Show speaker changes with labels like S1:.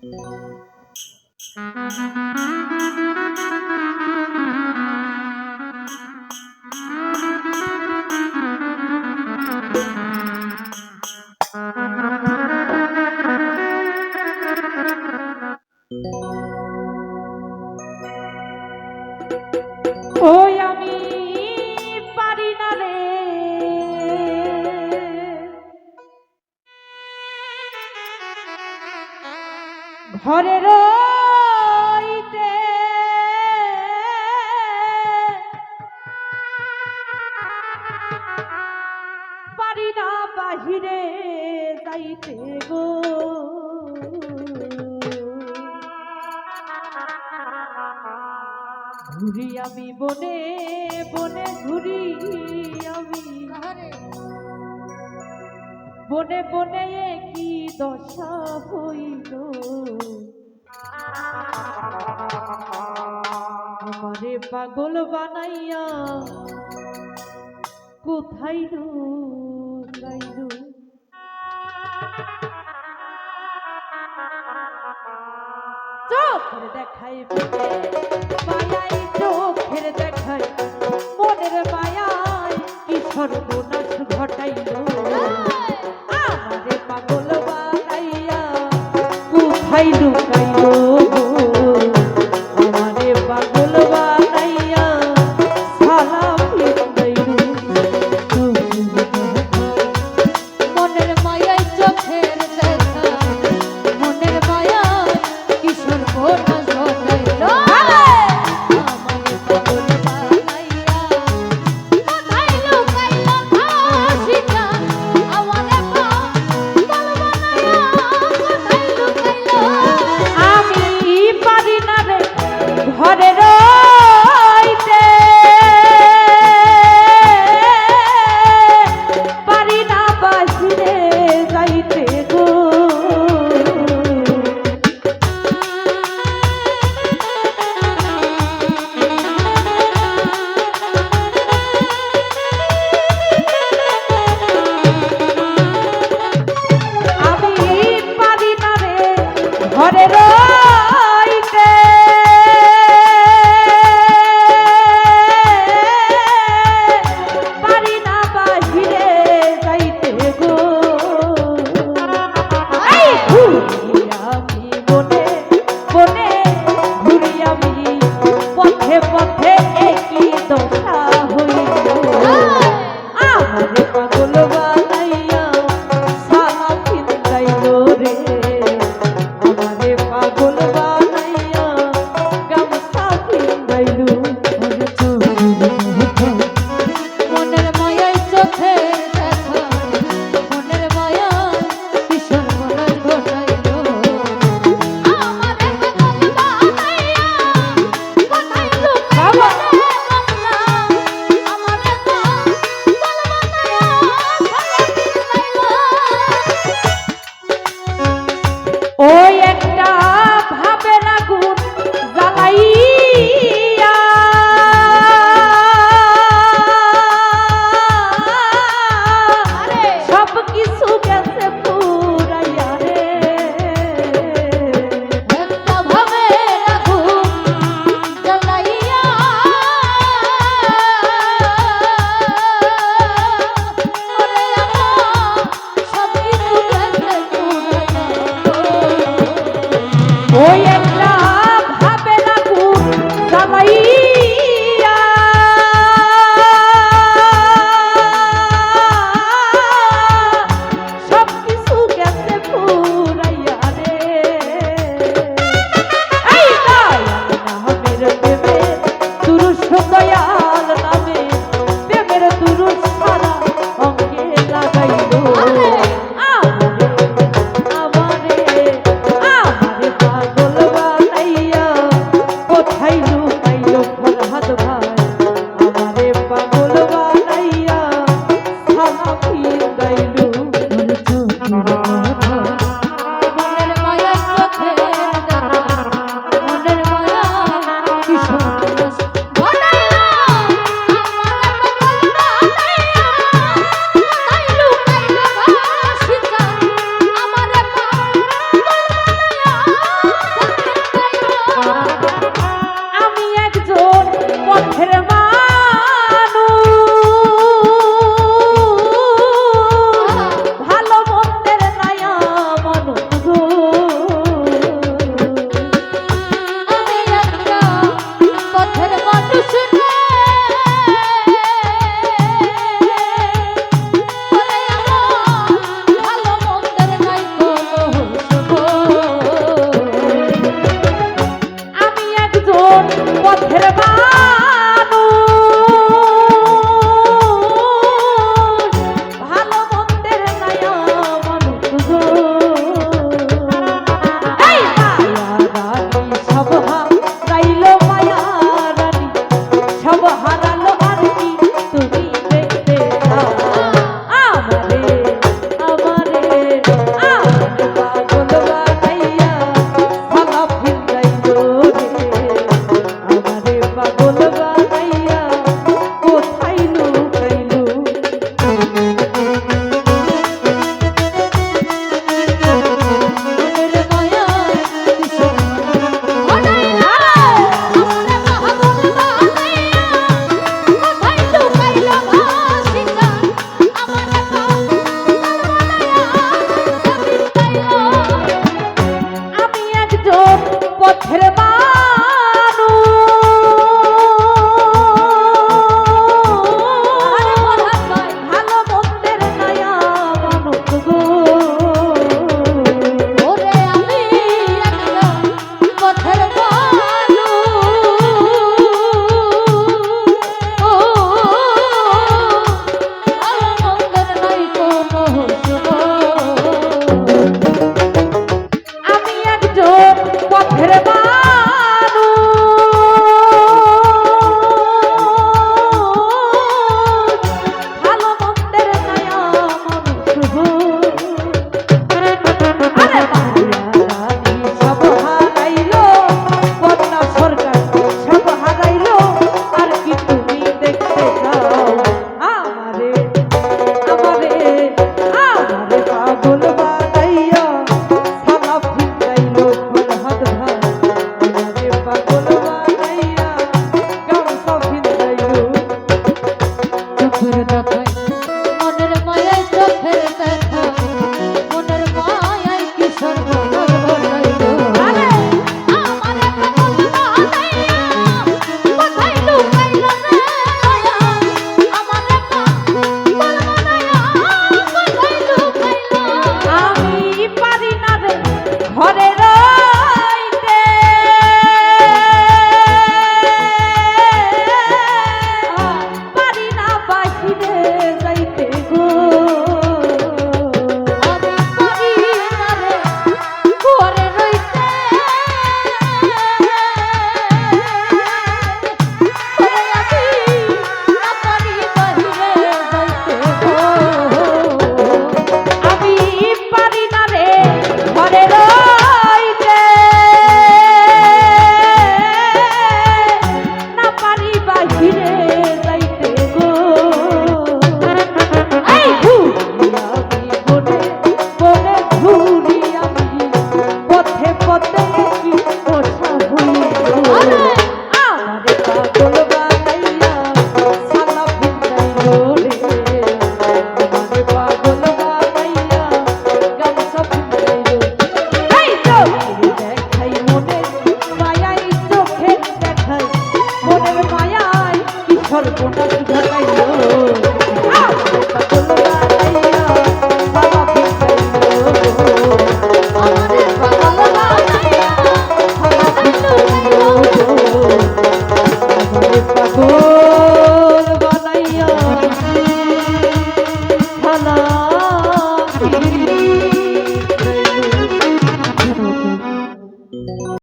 S1: Oh বাহিরে যাইতে গো। ঘুরি আমি বনে বনে ঘুরি আমি বনে বনে কি দশা হইল। আমারে পাগল বানাইয়া কোথায় দেখাইবে মায়াই চোখের দেখাই মনের মায়াই কি সর্বনাশ ঘটাইল? আমারে পাগল বানাইয়া কোথায় লুকাইল? আসো রইলো me.